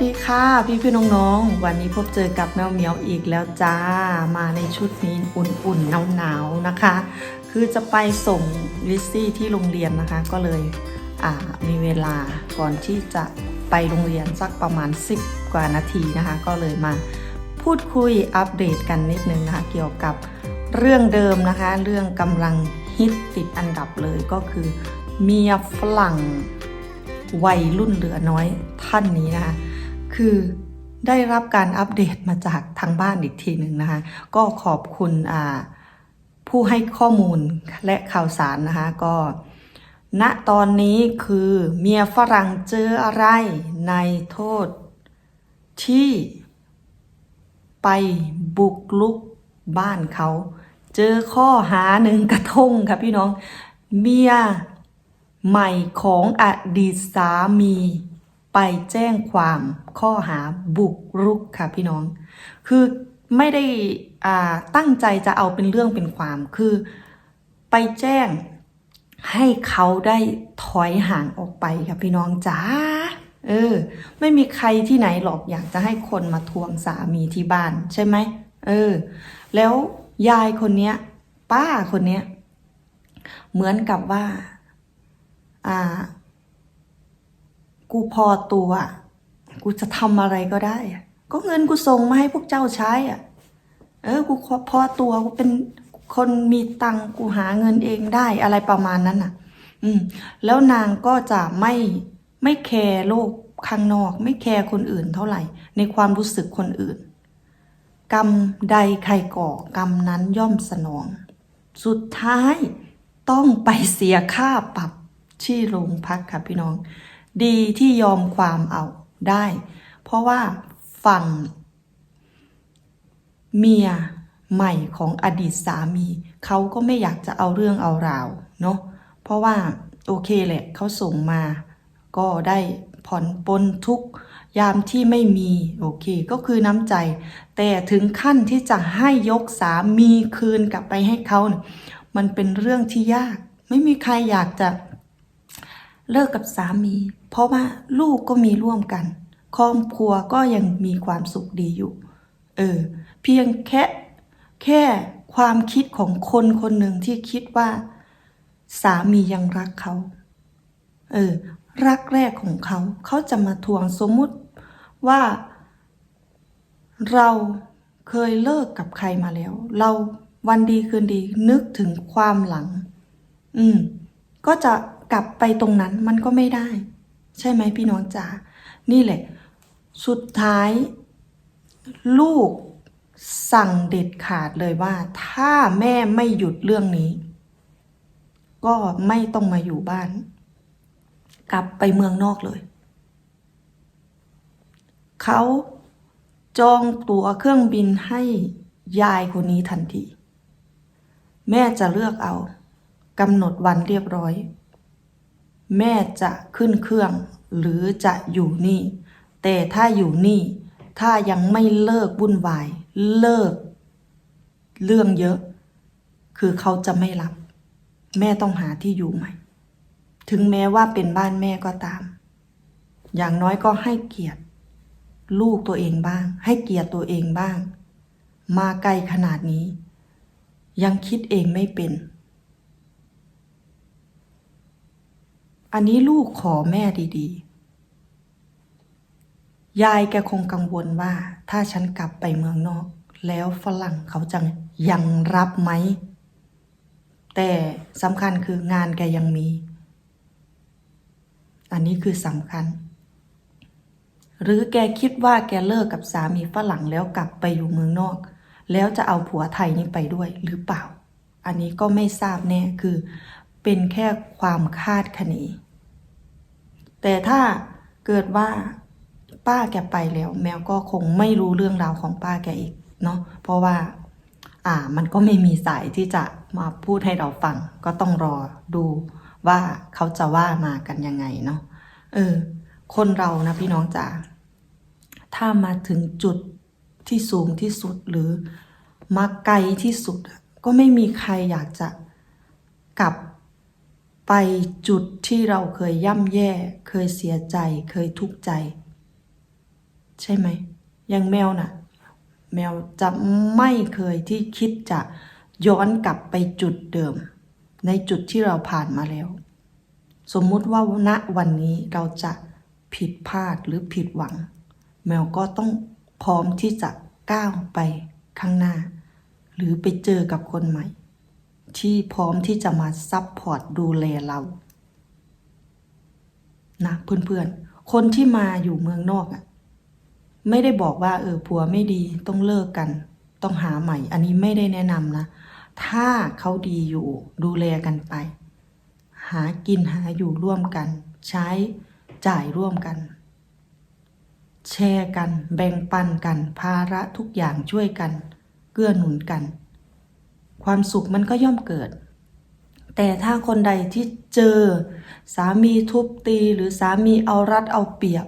ดีค่ะพี่พี่น้องๆ วันนี้พบเจอกับแมวเหมียวอีกแล้วจ้า มาในชุดนี้อุ่นๆหนาวๆนะคะ คือจะไปส่งลิซซี่ที่โรงเรียนนะคะ ก็เลยมีเวลาก่อนที่จะไปโรงเรียนสักประมาณ 10 กว่านาทีนะคะ ก็เลยมาพูดคุยอัปเดตกันนิดนึงนะคะ เกี่ยวกับเรื่องเดิมนะคะ เรื่องกำลังฮิตติดอันดับเลยก็คือเมียฝรั่งวัยรุ่นเหลือน้อยท่านนี้นะคะ คือได้รับการอัปเดตมาจากทางบ้านอีกทีหนึ่งนะคะ ก็ขอบคุณผู้ให้ข้อมูลและข่าวสารนะคะ ก็ ณตอนนี้คือเมียฝรั่งเจออะไรในโทษที่ไปบุกลุกบ้านเขา เจอข้อหาหนึ่งกระทงค่ะพี่น้อง เมียใหม่ของอดีตสามี ไปแจ้งความข้อหาบุกรุกค่ะพี่น้อง คือไม่ได้อ่าตั้งใจจะเอาเป็นเรื่องเป็นความ คือไปแจ้งให้เขาได้ถอยห่างออกไปค่ะพี่น้องจ๋าเออ ไม่มีใครที่ไหนหรอกอยากจะให้คนมาทวงสามีที่บ้านใช่ไหมเออ แล้วยายคนเนี้ย ป้าคนเนี้ย เหมือนกับว่า อ่า กูพอตัว กูจะทำอะไรก็ได้ ก็เงินกูส่งมาให้พวกเจ้าใช้อะ เออ กูพอตัวกูเป็นคนมีตังกูหาเงินเองได้อะไรประมาณนั้นอะ อืม แล้วนางก็จะไม่ไม่แคร์โลกข้างนอก ไม่แคร์คนอื่นเท่าไหร่ ในความรู้สึกคนอื่น กรรมใดใครก่อกรรมนั้นย่อมสนอง สุดท้ายต้องไปเสียค่าปรับที่โรงพักค่ะพี่น้อง ดีที่ยอมความเอาได้ เพราะว่าฝั่ง เมียใหม่ของอดีตสามีเขาก็ไม่อยากจะเอาเรื่องเอาราวเนาะเพราะว่าโอเคแหละเขาส่งมา ก็ได้ผ่อนปลนทุกยามที่ไม่มีโอเคก็คือน้ำใจ แต่ถึงขั้นที่จะให้ยกสามีคืนกลับไปให้เขา มันเป็นเรื่องที่ยาก ไม่มีใครอยากจะ เลิกกับสามี เพราะว่าลูกก็มีร่วมกัน ครอบครัวก็ยังมีความสุขดีอยู่ เออ เพียงแค่แค่ความคิดของคนคนหนึ่งที่คิดว่า สามียังรักเขา เออ รักแรกของเขา เขาจะมาทวงสมมุติว่า เราเคยเลิกกับใครมาแล้ว เราวันดีคืนดีนึกถึงความหลัง อืม ก็จะ กลับไปตรงนั้นมันก็ไม่ได้ ใช่ไหมพี่น้องจ๋านี่แหละ สุดท้าย ลูกสั่งเด็ดขาดเลยว่า ถ้าแม่ไม่หยุดเรื่องนี้ ก็ไม่ต้องมาอยู่บ้าน กลับไปเมืองนอกเลย เขาจองตั๋วเครื่องบินให้ยายคนนี้ทันที แม่จะเลือกเอากำหนดวันเรียบร้อย แม่จะขึ้นเครื่อง หรือจะอยู่นี่ แต่ถ้าอยู่นี่ ถ้ายังไม่เลิกวุ่นวาย เลิก เรื่องเยอะ คือเขาจะไม่รับ แม่ต้องหาที่อยู่ใหม่ ถึงแม้ว่าเป็นบ้านแม่ก็ตาม อย่างน้อยก็ให้เกียรติ ลูกตัวเองบ้าง ให้เกียรติตัวเองบ้าง มาไกลขนาดนี้ ยังคิดเองไม่เป็น อันนี้ลูกขอแม่ดีๆ ยายแกคงกังวลว่า ถ้าฉันกลับไปเมืองนอก แล้วฝรั่งเขาจะยังรับไหม แต่สำคัญคืองานแกยังมี อันนี้คือสำคัญ หรือแกคิดว่าแกเลิกกับสามีฝรั่งแล้วกลับไปอยู่เมืองนอก แล้วจะเอาผัวไทยนี้ไปด้วยหรือเปล่า อันนี้ก็ไม่ทราบแน่คือเป็นแค่ความคาดคะเน แต่ถ้าเกิดว่าป้าแกไปแล้ว แมวก็คงไม่รู้เรื่องราวของป้าแกอีกเนาะเพราะว่า อ่ามันก็ไม่มีสายที่จะมาพูดให้เราฟัง ก็ต้องรอดูว่าเขาจะว่ามากันยังไงเนาะเออ คนเรานะพี่น้องจ๋าถ้ามาถึงจุดที่สูงที่สุดหรือมาไกลที่สุด ก็ไม่มีใครอยากจะกลับ ไปจุดที่เราเคยย่ำแย่ เคยเสียใจ เคยทุกข์ใจ ใช่ไหมอย่างแมวน่ะ แมวจะไม่เคยที่คิดจะย้อนกลับไปจุดเดิม ในจุดที่เราผ่านมาแล้ว สมมุติว่าณวันนี้เราจะผิดพลาดหรือผิดหวัง แมวก็ต้องพร้อมที่จะก้าวไปข้างหน้า หรือไปเจอกับคนใหม่ ที่พร้อมที่จะมาซับพอร์ตดูแลเรานะเพื่อนๆ คนที่มาอยู่เมืองนอกอะ ไม่ได้บอกว่า เออผัวไม่ดีต้องเลิกกัน ต้องหาใหม่ อันนี้ไม่ได้แนะนำนะ ถ้าเขาดีอยู่ดูแลกันไป หากินหาอยู่ร่วมกัน ใช้จ่ายร่วมกัน แชร์กัน แบ่งปันกัน ภาระทุกอย่างช่วยกัน เกื้อหนุนกัน ความสุขมันก็ย่อมเกิด แต่ถ้าคนใดที่เจอ สามีทุบตีหรือสามีเอารัดเอาเปรียบ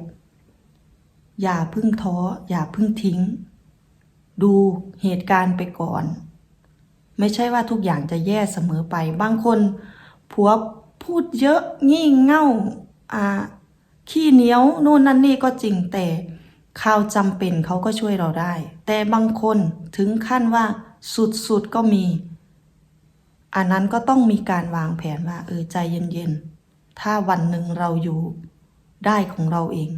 อย่าพึ่งท้อ อย่าพึ่งทิ้ง ดูเหตุการณ์ไปก่อน ไม่ใช่ว่าทุกอย่างจะแย่เสมอไป บางคนผัวพูดเยอะงี่เง่าอ่าขี้เหนียวนู่นนั่นนี่ก็จริงแต่ข่าวจำเป็นเขาก็ช่วยเราได้ แต่บางคนถึงขั้นว่า สุดๆก็มี อันนั้นก็ต้องมีการวางแผนว่าเออใจเย็นๆ ถ้าวันหนึ่งเราอยู่ได้ของเราเอง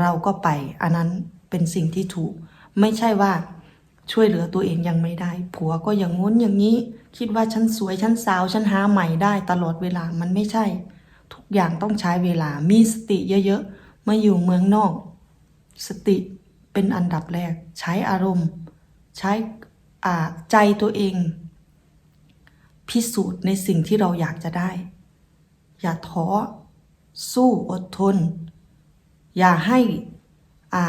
เราก็ไป อันนั้นเป็นสิ่งที่ถูก ไม่ใช่ว่าช่วยเหลือตัวเองยังไม่ได้ ผัวก็อย่างง้นอย่างนี้ คิดว่าฉันสวยฉันสาวฉันหาใหม่ได้ตลอดเวลามันไม่ใช่ ทุกอย่างต้องใช้เวลามีสติเยอะๆมาอยู่เมืองนอก สติเป็นอันดับแรก ใช้อารมณ์ ใช้ ใจตัวเอง พิสูจน์ในสิ่งที่เราอยากจะได้ อย่าท้อสู้อดทน อย่าให้อ่า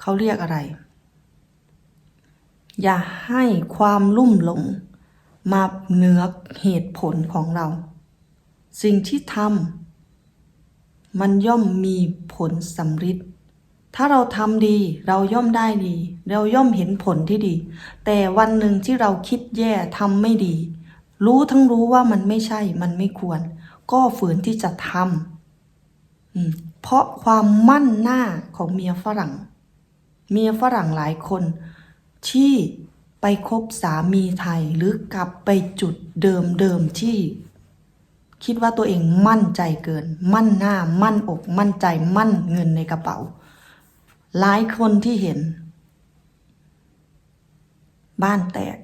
เขาเรียกอะไร อย่าให้ความลุ่มหลง มาเหนือเหตุผลของเรา สิ่งที่ทำมันย่อมมีผลสำฤทธิ์ ถ้าเราทำดีเราย่อมได้ดี เราย่อมเห็นผลที่ดี แต่วันหนึ่งที่เราคิดแย่ทำไม่ดี รู้ทั้งรู้ว่ามันไม่ใช่มันไม่ควร ก็ฝืนที่จะทำเพราะความมั่นหน้าของเมียฝรั่ง เมียฝรั่งหลายคน ที่ไปคบสามีไทยหรือกลับไปจุดเดิมๆที่ คิดว่าตัวเองมั่นใจเกิน มั่นหน้ามั่นอกมั่นใจมั่นเงินในกระเป๋า หลายคนที่เห็น บ้านแตก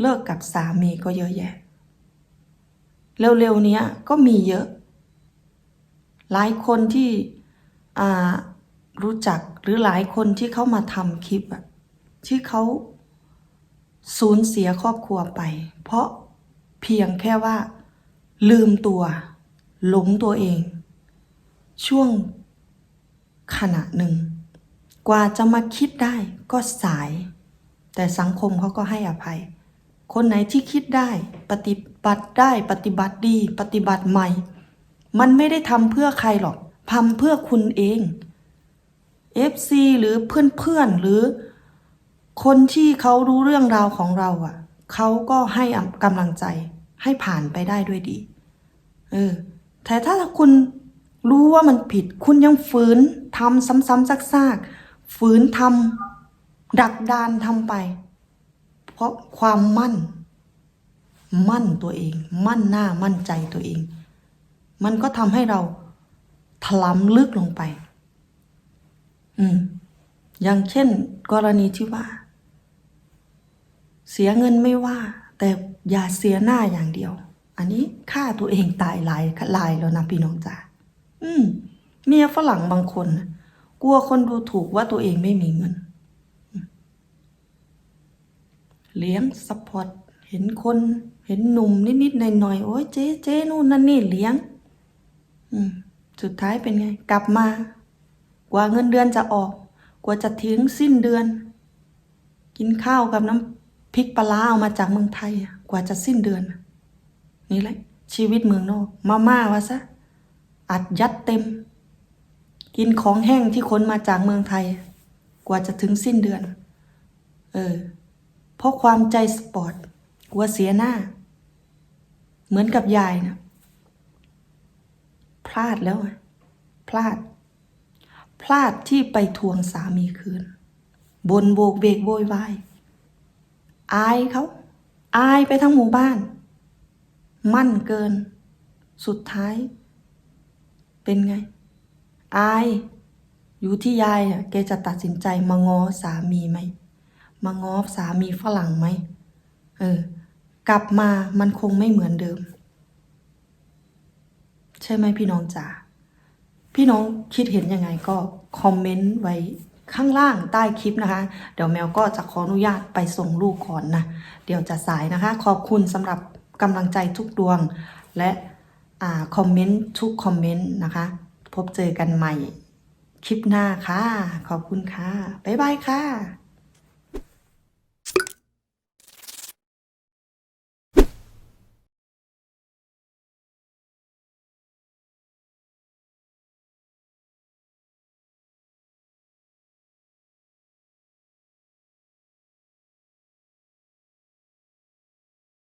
เลิกกับสามีก็เยอะแยะ เร็วๆนี้ก็มีเยอะ หลายคนที่รู้จักหรือหลายคนที่เขามาทำคลิปอะที่เขาสูญเสียครอบครัวไป เพราะเพียงแค่ว่า ลืมตัว หลงตัวเอง ช่วงขณะหนึ่ง กว่าจะมาคิดได้ก็สาย แต่สังคมเขาก็ให้อภัย คนไหนที่คิดได้ปฏิบัติได้ปฏิบัติดี ปฏิบัติใหม่ มันไม่ได้ทำเพื่อใครหรอกทำเพื่อคุณเอง FC หรือเพื่อนๆหรือ คนที่เขารู้เรื่องราวของเราอะเขาก็ให้กำลังใจให้ผ่านไปได้ด้วยดี เออ แต่ถ้าคุณรู้ว่ามันผิด คุณยังฝืนทำซ้ำๆซากๆ ฝืนทำดักดานทำไป เพราะความมั่น มั่นตัวเอง มั่นหน้ามั่นใจตัวเอง มันก็ทำให้เราถลำลึกลงไป อืม อย่างเช่น กรณีที่ว่า เสียเงินไม่ว่า แต่อย่าเสียหน้าอย่างเดียว อันนี้ฆ่าตัวเองตายหลายหลายแล้วนะพี่น้องจ๋าอืม เมียฝรั่งบางคนนะ กลัวคนดูถูกว่าตัวเองไม่มีเงิน เลี้ยงซัพพอร์ตเห็นคน เห็นหนุ่มนิดๆหน่อยๆโอ้ยเจ๊เจ๊นู่นนั่นนี่เลี้ยงสุดท้ายเป็นไง กลับมา กว่าเงินเดือนจะออก กว่าจะถึงสิ้นเดือน กินข้าวกับน้ำพริกปลาร้าเอามาจากเมืองไทย กว่าจะสิ้นเดือน นี่แหละชีวิตเมืองนอก มาม่าวะซะอัดยัดเต็ม กินของแห้งที่คนมาจากเมืองไทย กว่าจะถึงสิ้นเดือน เออ เพราะความใจสปอร์ตกลัวเสียหน้า เหมือนกับยายนะพลาดแล้วพลาด พลาดที่ไปทวงสามีคืน บนโบกเบกโวยวายอายเขาอายไปทั้งหมู่บ้าน มั่นเกิน สุดท้าย เป็นไง อาย อยู่ที่ยายอะแกจะตัดสินใจมาง้อสามีไหม มาง้อสามีฝรั่งไหม เออ กลับมามันคงไม่เหมือนเดิม ใช่ไหมพี่น้องจ๋า พี่น้องคิดเห็นยังไงก็คอมเมนต์ไว้ข้างล่างใต้คลิปนะคะ เดี๋ยวแมวก็จะขออนุญาตไปส่งลูกก่อนนะ เดี๋ยวจะสายนะคะ ขอบคุณสำหรับกำลังใจทุกดวง และอ่าคอมเมนต์ทุกคอมเมนต์นะคะ พบเจอกันใหม่ คลิปหน้าค่ะ ขอบคุณค่ะ บ๊ายบายค่ะ